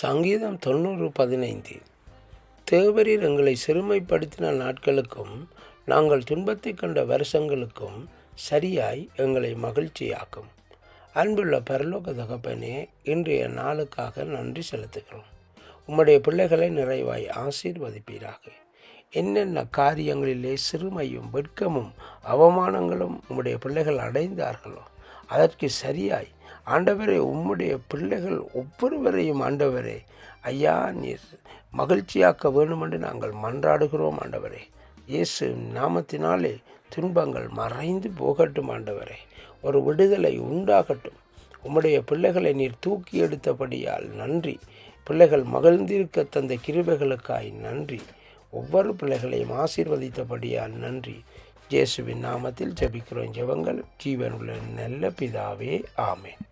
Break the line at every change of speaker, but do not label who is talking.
சங்கீதம் தொண்ணூறு பதினைந்து. தேவரீர் எங்களை சிறுமைப்படுத்தின நாட்களுக்கும் நாங்கள் துன்பத்தை கண்ட வருஷங்களுக்கும் சரியாய் எங்களை மகிழ்ச்சியாக்கும். அன்புள்ள பரலோக தகப்பனே இன்றைய நாளுக்காக நன்றி செலுத்துகிறோம். உம்முடைய பிள்ளைகளை நிறைவாய் ஆசீர்வதிப்பீராக. என்னென்ன காரியங்களிலே சிறுமையும் வெட்கமும் அவமானங்களும் உம்முடைய பிள்ளைகள் அடைந்தார்களோ அதற்கு சரியாய் ஆண்டவரே உம்முடைய பிள்ளைகள் ஒவ்வொருவரையும் ஆண்டவரே. ஐயா நீர் மகிழ்ச்சியாக்க வேண்டுமென்று நாங்கள் மன்றாடுகிறோம் ஆண்டவரே. இயேசு நாமத்தினாலே துன்பங்கள் மறைந்து போகட்டும் ஆண்டவரே. ஒரு விடுதலை உண்டாகட்டும். உம்முடைய பிள்ளைகளை நீர் தூக்கி எடுத்தபடியால் நன்றி. பிள்ளைகள் மகிழ்ந்திருக்க தந்த கிருபைகளுக்காய் நன்றி. ஒவ்வொரு பிள்ளைகளையும் ஆசீர்வதித்தபடியால் நன்றி. இயேசுவின் நாமத்தில் ஜபிக்கிறோம் ஜெபங்கள். ஜீவனுள்ள நல்ல பிதாவே ஆமேன்.